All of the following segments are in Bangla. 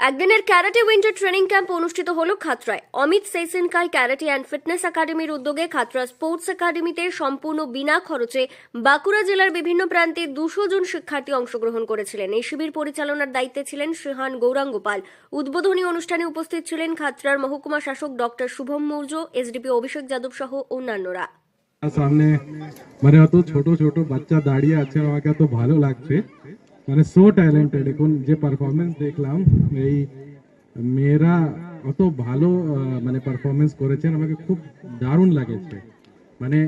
একদিনের ক্যারাটে উইন্টার ট্রেনিং ক্যাম্প অনুষ্ঠিত হলো খাতড়ায় Amit Seishinkai karate and fitness একাডেমির উদ্যোগে খাতড়া স্পোর্টস একাডেমিতে সম্পূর্ণ বিনা খরচে বাঁকুড়া জেলার বিভিন্ন প্রান্তে দুশো জন শিক্ষার্থী অংশগ্রহণ করেছিলেন। এই শিবির পরিচালনার দায়িত্বে ছিলেন শ্রীহান গৌরাঙ্গপাল উদ্বোধনী অনুষ্ঠানে উপস্থিত ছিলেন খাতড়ার মহকুমা শাসক ডক্টর শুভম মৌর্য, এসডিপি অভিষেক যাদব সহ অন্যান্যরা। সামনে মানে অত ছোট ছোট বাচ্চা দাঁড়িয়ে আছে, আমাকে এত ভালো লাগছে। মানে সো ট্যালেন্টেড এখন যে পারফরমেন্স দেখলাম এই মেয়েরা অত ভালো মানে পারফরমেন্স করেছেন আমাকে খুব দারুণ লাগেছে মানে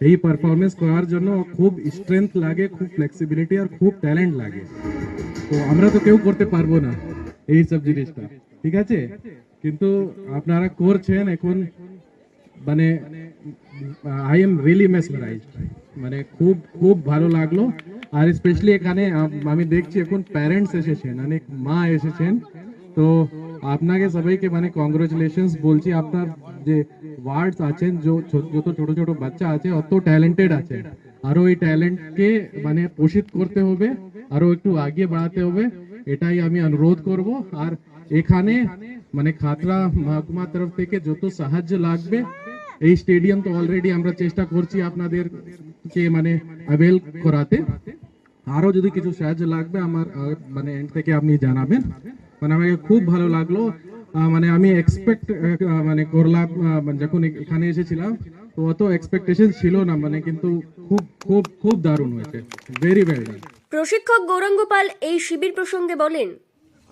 এই পারফরমেন্স করার জন্য খুব স্ট্রেংথ লাগে খুব ফ্লেক্সিবিলিটি আর খুব ট্যালেন্ট লাগে তো আমরা তো কেউ করতে পারব না এই সব জিনিসটা ঠিক আছে কিন্তু আপনারা করছেন এখন মানে আই এম রিয়েলি মেসমারাইজড মানে খুব খুব ভালো লাগল আর স্পেশালি এখানে আমি দেখছি এখন প্যারেন্টস এসেছেন, অনেক মা এসেছেন। তো আপনাকে সবাইকে মানে কংগ্রেচুলেশনস বলছি, আপনার যে ওয়ার্ডস আছেন যত ছোট ছোট বাচ্চা আছে, অত ট্যালেন্টেড আছে আরও এই ট্যালেন্টকে মানে পোষিত করতে হবে, আরও একটু আগে বাড়াতে হবে, এটাই আমি অনুরোধ করব। আর এখানে মানে খাতড়া মহকুমা তরফ থেকে যত সাহায্য লাগবে, এই স্টেডিয়াম তো অলরেডি আমরা চেষ্টা করছি আপনাদের কে মানে অ্যাভেল করাতে। আরও যদি কিছু সাহায্য লাগবে আমার মানে এন্ড থেকে আপনি জানাবেন। মানে আমাকে খুব ভালো লাগল। মানে আমি এক্সপেক্ট মানে করলাম মানে যখন এখানে এসেছিলাম তো অত এক্সপেকটেশন ছিল না মানে কিন্তু খুব খুব খুব দারুণ হয়েছে। ভেরি ভেরি প্রশিক্ষক গৌরাঙ্গপাল এই শিবির প্রসঙ্গে বলেন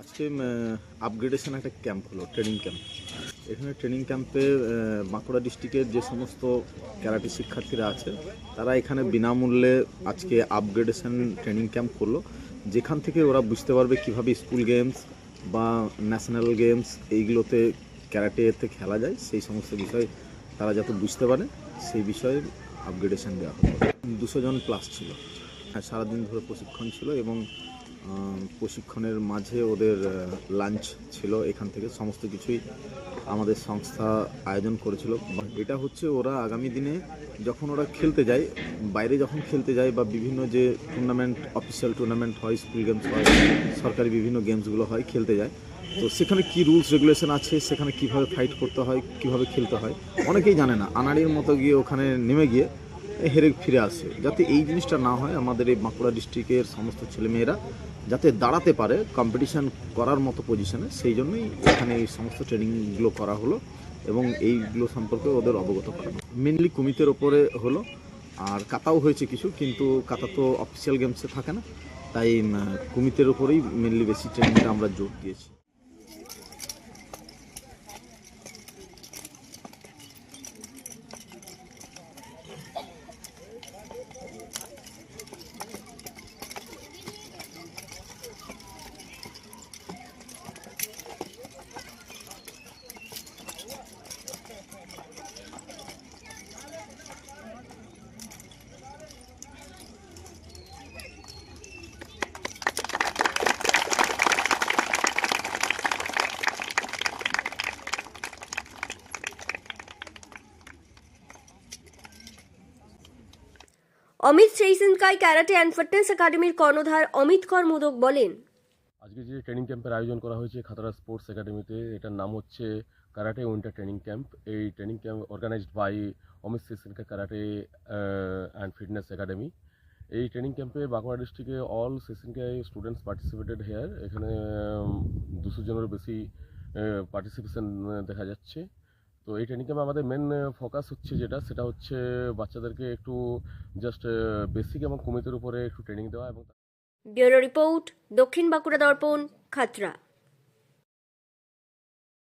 আজকে আপগ্রেডেশন একটা ক্যাম্প হলো ট্রেনিং ক্যাম্প এখানে ট্রেনিং ক্যাম্পে বাঁকুড়া ডিস্ট্রিক্টের যে সমস্ত ক্যারাটে শিক্ষার্থীরা আছে, তারা এখানে বিনামূল্যে আজকে আপগ্রেডেশন ট্রেনিং ক্যাম্প করল। যেখান থেকে ওরা বুঝতে পারবে কীভাবে স্কুল গেমস বা ন্যাশনাল গেমস এইগুলোতে ক্যারাটেতে খেলা যায়, সেই সমস্ত বিষয় তারা যাতে বুঝতে পারে, সেই বিষয়ে আপগ্রেডেশন দেওয়া হলো। দুশো জন প্লাস ছিল। হ্যাঁ সারাদিন ধরে প্রশিক্ষণ ছিল এবং প্রশিক্ষণের মাঝে ওদের লাঞ্চ ছিল এখান থেকে, সমস্ত কিছুই আমাদের সংস্থা আয়োজন করেছিল। এটা হচ্ছে ওরা আগামী দিনে যখন ওরা খেলতে যায়, বাইরে যখন খেলতে যায় বা বিভিন্ন যে টুর্নামেন্ট অফিসিয়াল টুর্নামেন্ট হয় স্কুল গেমস হয়, সরকারি বিভিন্ন গেমসগুলো হয়, খেলতে যায়। তো সেখানে কি রুলস রেগুলেশন আছে, সেখানে কীভাবে ফাইট করতে হয়, কীভাবে খেলতে হয়, অনেকেই জানে না। আনাড়ির মতো গিয়ে ওখানে নেমে গিয়ে হেরে ফিরে আসে। যাতে এই জিনিসটা না হয়, আমাদের এই বাঁকুড়া ডিস্ট্রিক্টের সমস্ত ছেলেমেয়েরা যাতে দাঁড়াতে পারে কম্পিটিশান করার মতো পজিশনে সেই জন্যই এখানে এই সমস্ত ট্রেনিংগুলো করা হলো এবং এইগুলো সম্পর্কে ওদের অবগত করানো। মেনলি কুমিতের ওপরে হলো, আর কাতাও হয়েছে কিছু, কিন্তু কাতা তো অফিসিয়াল গেমসে থাকে না, তাই কুমিতের ওপরেই মেনলি বেশি ট্রেনিংটা আমরা জোর দিয়েছি। Amit Seishinkai karate and fitness একাডেমির কর্ণধার অমিত কর মোদক বলেন। আজকে যে ট্রেনিং ক্যাম্পের আয়োজন করা হয়েছে খাতড়া স্পোর্টস একাডেমিতে এটার নাম হচ্ছে কারাটে উইন্টার ট্রেনিং ক্যাম্প এই training camp organised by Amit Seishinkai karate and fitness academy এই ট্রেনিং ক্যাম্পে বাঁকুড়া ডিস্ট্রিক্টে all Seishinkai students participated here এখানে দুশো জনেরও বেশি পার্টিসিপেশন দেখা যাচ্ছে। তো এই ট্রেনিং আমাদের মেন ফোকাস হচ্ছে যেটা, সেটা হচ্ছে বাচ্চাদেরকে একটু জাস্ট বেসিক এবং কুমিতের উপরে একটু ট্রেনিং দেওয়া এবং ব্যুরো রিপোর্ট, দক্ষিণ বাঁকুড়া দর্পণ খাতড়া